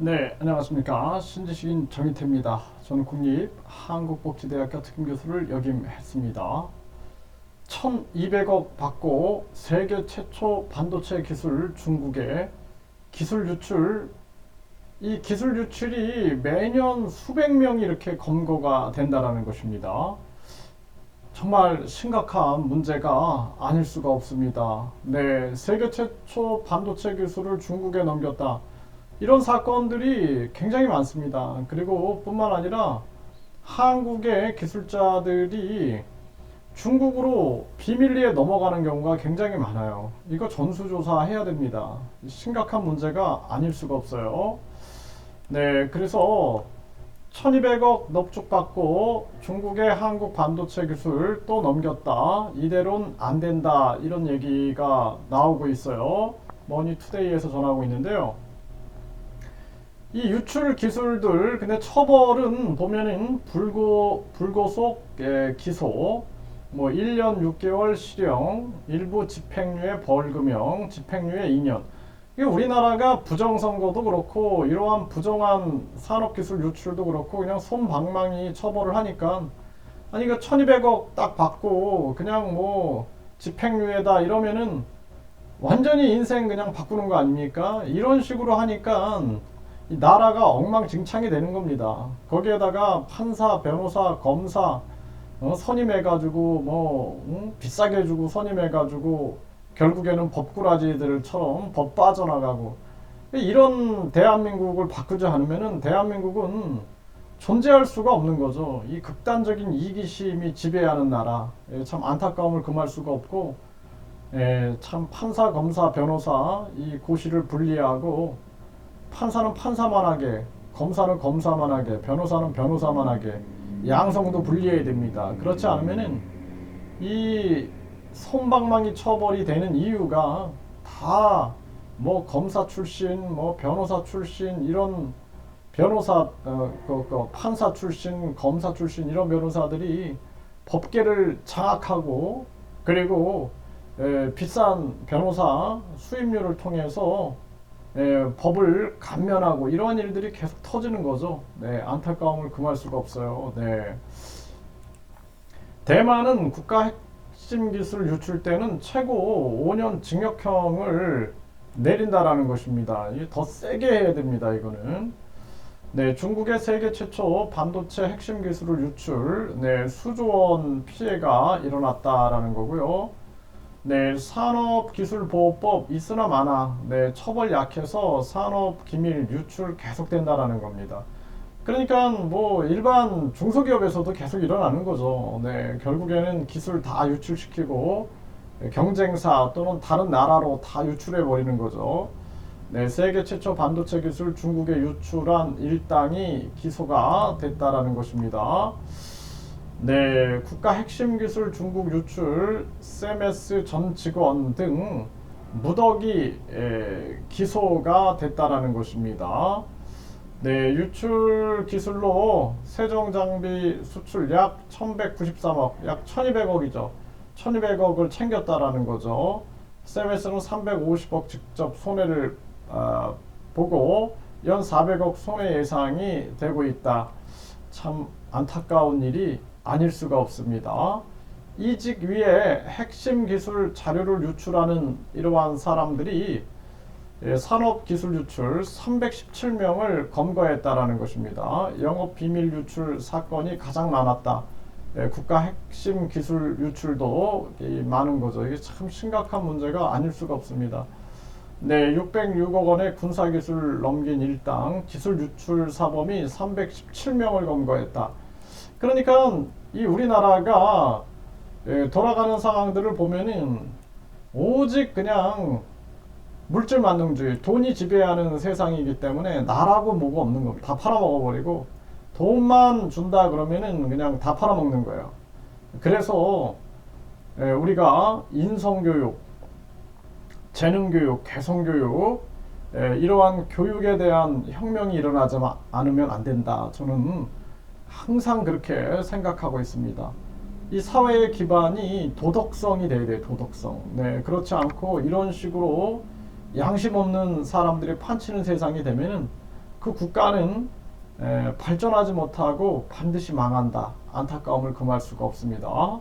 네, 안녕하십니까. 신지식인 정희태입니다. 저는 국립 한국복지대학교 특임교수를 역임했습니다. 1200억 받고 세계 최초 반도체 기술 중국의 기술 유출, 이 기술 유출이 매년 수백 명이 이렇게 검거가 된다는 것입니다. 정말 심각한 문제가 아닐 수가 없습니다. 네, 세계 최초 반도체 기술을 중국에 넘겼다. 이런 사건들이 굉장히 많습니다. 그리고 뿐만 아니라 한국의 기술자들이 중국으로 비밀리에 넘어가는 경우가 굉장히 많아요. 이거 전수조사 해야 됩니다. 심각한 문제가 아닐 수가 없어요. 네, 그래서 1200억 넙죽 받고 중국의 한국 반도체 기술 또 넘겼다. 이대로는 안 된다. 이런 얘기가 나오고 있어요. 머니투데이에서 전하고 있는데요. 이 유출 기술들 근데 처벌은 보면은 불고 불고속 예, 기소. 뭐 1년 6개월 실형 일부 집행유예 벌금형 집행유예 2년. 이게 우리나라가 부정선거도 그렇고 이러한 부정한 산업기술 유출도 그렇고 그냥 손방망이 처벌을 하니까. 아니 그 1200억 딱 받고 그냥 뭐 집행유예다 이러면은 완전히 인생 그냥 바꾸는 거 아닙니까? 이런 식으로 하니까 이 나라가 엉망진창이 되는 겁니다. 거기에다가 판사, 변호사, 검사 어, 선임해가지고 뭐 응? 비싸게 주고 선임해가지고 결국에는 법꾸라지들처럼 법 빠져나가고 이런 대한민국을 바꾸지 않으면은 대한민국은 존재할 수가 없는 거죠. 이 극단적인 이기심이 지배하는 나라. 예, 참 안타까움을 금할 수가 없고 예, 참 판사, 검사, 변호사 이 고시를 분리하고 판사는 판사만 하게, 검사는 검사만 하게, 변호사는 변호사만 하게, 양성도 분리해야 됩니다. 그렇지 않으면은 이 손방망이 처벌이 되는 이유가 다 뭐 검사 출신, 뭐 변호사 출신 이런 변호사, 어, 그, 그 판사 출신, 검사 출신 이런 변호사들이 법계를 장악하고 그리고 에, 비싼 변호사 수임료를 통해서 예, 법을 감면하고 이러한 일들이 계속 터지는 거죠. 네, 안타까움을 금할 수가 없어요. 네. 대만은 국가 핵심 기술 유출 때는 최고 5년 징역형을 내린다라는 것입니다. 더 세게 해야 됩니다. 이거는. 네, 중국의 세계 최초 반도체 핵심 기술을 유출, 네, 수조원 피해가 일어났다라는 거고요. 네, 산업기술보호법 있으나 마나 네, 처벌 약해서 산업기밀 유출 계속된다라는 겁니다. 그러니까 뭐 일반 중소기업에서도 계속 일어나는 거죠. 네, 결국에는 기술 다 유출시키고 경쟁사 또는 다른 나라로 다 유출해 버리는 거죠. 네, 세계 최초 반도체 기술 중국에 유출한 일당이 기소가 됐다라는 것입니다. 네, 국가 핵심 기술 중국 유출, CMS 전 직원 등 무더기 에, 기소가 됐다라는 것입니다. 네, 유출 기술로 세종 장비 수출 약 1193억, 약 1200억이죠. 1200억을 챙겼다라는 거죠. CMS는 350억 직접 손해를 어, 보고 연 400억 손해 예상이 되고 있다. 참 안타까운 일이 아닐 수가 없습니다. 이직 위에 핵심 기술 자료를 유출하는 이러한 사람들이 예, 산업 기술 유출 317명을 검거했다라는 것입니다. 영업 비밀 유출 사건이 가장 많았다. 예, 국가 핵심 기술 유출도 많은 거죠. 이게 참 심각한 문제가 아닐 수가 없습니다. 네, 606억 원의 군사 기술 넘긴 일당 기술 유출 사범이 317명을 검거했다. 그러니까 이 우리나라가 예, 돌아가는 상황들을 보면은 오직 그냥 물질 만능주의, 돈이 지배하는 세상이기 때문에 나라고 뭐가 없는 겁니다. 다 팔아먹어버리고 돈만 준다 그러면은 그냥 다 팔아먹는 거예요. 그래서 예, 우리가 인성교육, 재능교육, 개성교육 예, 이러한 교육에 대한 혁명이 일어나지 않으면 안 된다. 저는 항상 그렇게 생각하고 있습니다. 이 사회의 기반이 도덕성이 돼야 돼요, 도덕성. 네, 그렇지 않고 이런 식으로 양심 없는 사람들이 판치는 세상이 되면은 그 국가는 에, 발전하지 못하고 반드시 망한다. 안타까움을 금할 수가 없습니다.